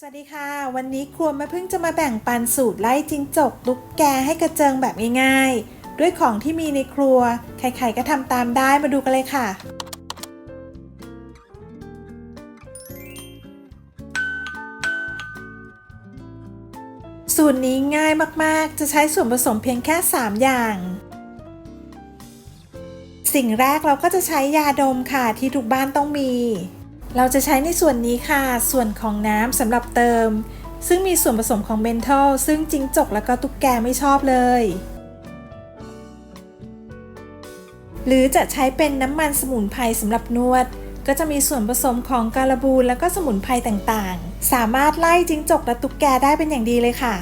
สวัสดีค่ะ วันนี้ครัวแม่พึ่งจะมาแบ่งปันสูตรไล่จิงจกตุ๊กแกให้กระเจิงแบบง่ายๆ ด้วยของที่มีในครัว ใครๆก็ทำตามได้มาดูกันเลยค่ะ สูตรนี้ง่ายมากๆ จะใช้ส่วนผสมเพียงแค่ 3 อย่าง สิ่งแรกเราก็จะใช้ยาดมค่ะที่ทุกบ้านต้องมี เราจะใช้ในส่วนนี้ค่ะ ส่วนของน้ำสำหรับเติม ซึ่งมีส่วนผสมของเมนทอลซึ่งจิงจกแล้วก็ตุ๊กแกไม่ชอบเลย หรือจะใช้เป็นน้ำมันสมุนไพรสำหรับนวด ก็จะมีส่วนผสมของการบูนแล้วก็สมุนไพรต่างๆ สามารถไล่จิงจกและตุ๊กแกได้เป็นอย่างดีเลยค่ะ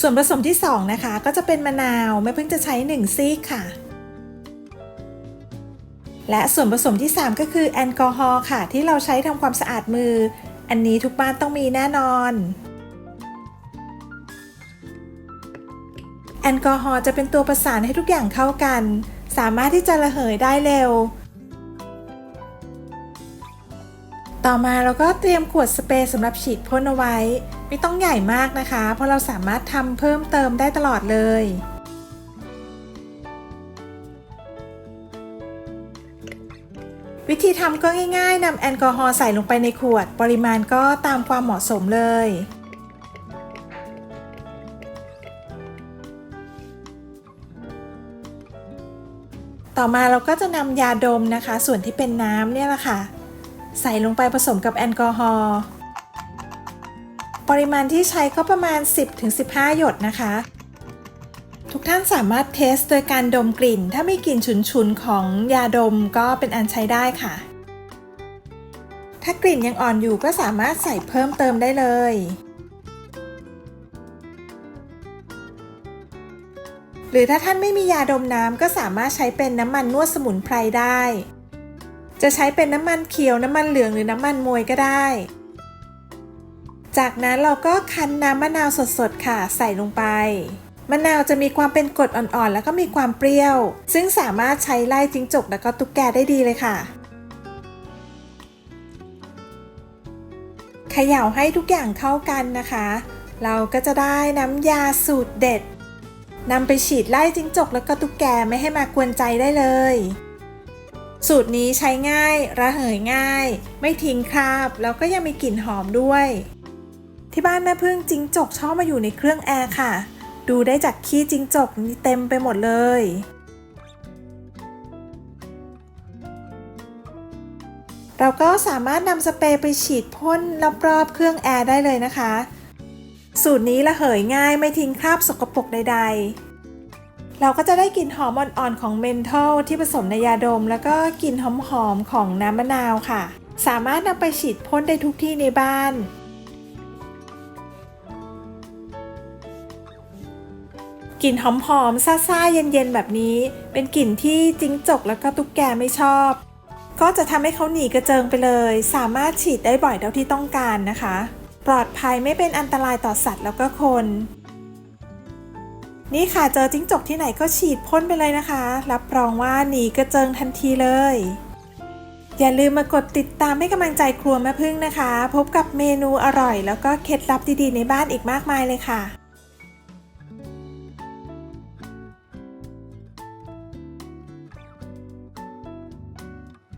ส่วนผสมที่ 2 นะคะ ก็จะเป็นมะนาวแม่เพิ่งจะใช้ 1 ซีกค่ะ และส่วนผสมที่ 3 ก็คือแอลกอฮอล์ค่ะ ที่เราใช้ทำความสะอาดมือ อันนี้ทุกบ้านต้องมีแน่นอน แอลกอฮอล์จะเป็นตัวประสานให้ทุกอย่างเข้ากัน สามารถที่จะระเหยได้เร็ว ต่อมาเราก็เตรียมขวดสเปรย์สำหรับฉีดพ่นเอาไว้ ไม่ต้องใหญ่มากนะคะ เพราะเราสามารถทำเพิ่มเติมได้ตลอดเลย วิธีทำก็ง่ายๆนำแอลกอฮอล์ใส่ลงไปในขวด ปริมาณก็ตามความเหมาะสมเลย ต่อมาเราก็จะนำยาดมนะคะ ส่วนที่เป็นน้ำเนี่ยแหละค่ะ ใส่ลงไปผสมกับแอลกอฮอล์ปริมาณที่ใช้ก็ประมาณ 10-15 หยดนะคะ ทุกท่านสามารถเทสโดยการดมกลิ่น ถ้ามีกลิ่นฉุนๆของยาดมก็เป็นอันใช้ได้ค่ะ ถ้ากลิ่นยังอ่อนอยู่ก็สามารถใส่เพิ่มเติมได้เลย หรือถ้าท่านไม่มียาดมน้ำก็สามารถใช้เป็นน้ำมันนวดสมุนไพรได้ จะใช้เป็นน้ำมันเขียวน้ำมันเหลืองหรือน้ำมันมวยก็ได้ จากนั้นเราก็คั้นน้ำมะนาวสดๆค่ะ ใส่ลงไป มะนาวจะมีความเป็นกรดอ่อนๆ แล้วก็มีความเปรี้ยว ซึ่งสามารถใช้ไล่จิ้งจกแล้วก็ตุ๊กแกได้ดีเลยค่ะเขย่าให้ทุกอย่างเข้ากันนะคะ เราก็จะได้น้ำยาสูตรเด็ดนำไปฉีดไล่จิ้งจกแล้วก็ตุ๊กแกไม่ให้มากวนใจได้เลย สูตรนี้ใช้ง่าย ระเหยง่าย ไม่ทิ้งคราบ แล้วก็ยังมีกลิ่นหอมด้วย ที่บ้านแม่พึ่งจิ้งจกชอบมาอยู่ในเครื่องแอร์ค่ะ ดูได้จากขี้จิ้งจกนี่เต็มไปหมดเลย เราก็สามารถนำสเปรย์ไปฉีดพ่นรอบๆเครื่องแอร์ได้เลยนะคะ สูตรนี้ระเหยง่ายไม่ทิ้งคราบสกปรกใด ๆ เราก็จะได้กลิ่นหอมอ่อนๆของเมนทอลที่ผสมในยาดม แล้วก็กลิ่นหอมๆของน้ำมะนาวค่ะ สามารถนำไปฉีดพ่นได้ทุกที่ในบ้าน กลิ่นหอมๆ ซ่าๆ เย็นๆ แบบนี้ เป็นกลิ่นที่จิ้งจกแล้วก็ตุ๊กแกไม่ชอบ ก็จะทำให้เขาหนีกระเจิงไปเลย สามารถฉีดได้บ่อยเท่าที่ต้องการนะคะ ปลอดภัยไม่เป็นอันตรายต่อสัตว์แล้วก็คน นี่ค่ะเจอจิ้งจกที่ไหนก็ฉีดพ่นไปเลยนะคะ รับรองว่าหนีกระเจิงทันทีเลย อย่าลืมมากดติดตามให้กำลังใจครัวแม่พึ่งนะคะ พบกับเมนูอร่อย แล้วก็เคล็ดลับดีๆในบ้านอีกมากมายเลยค่ะ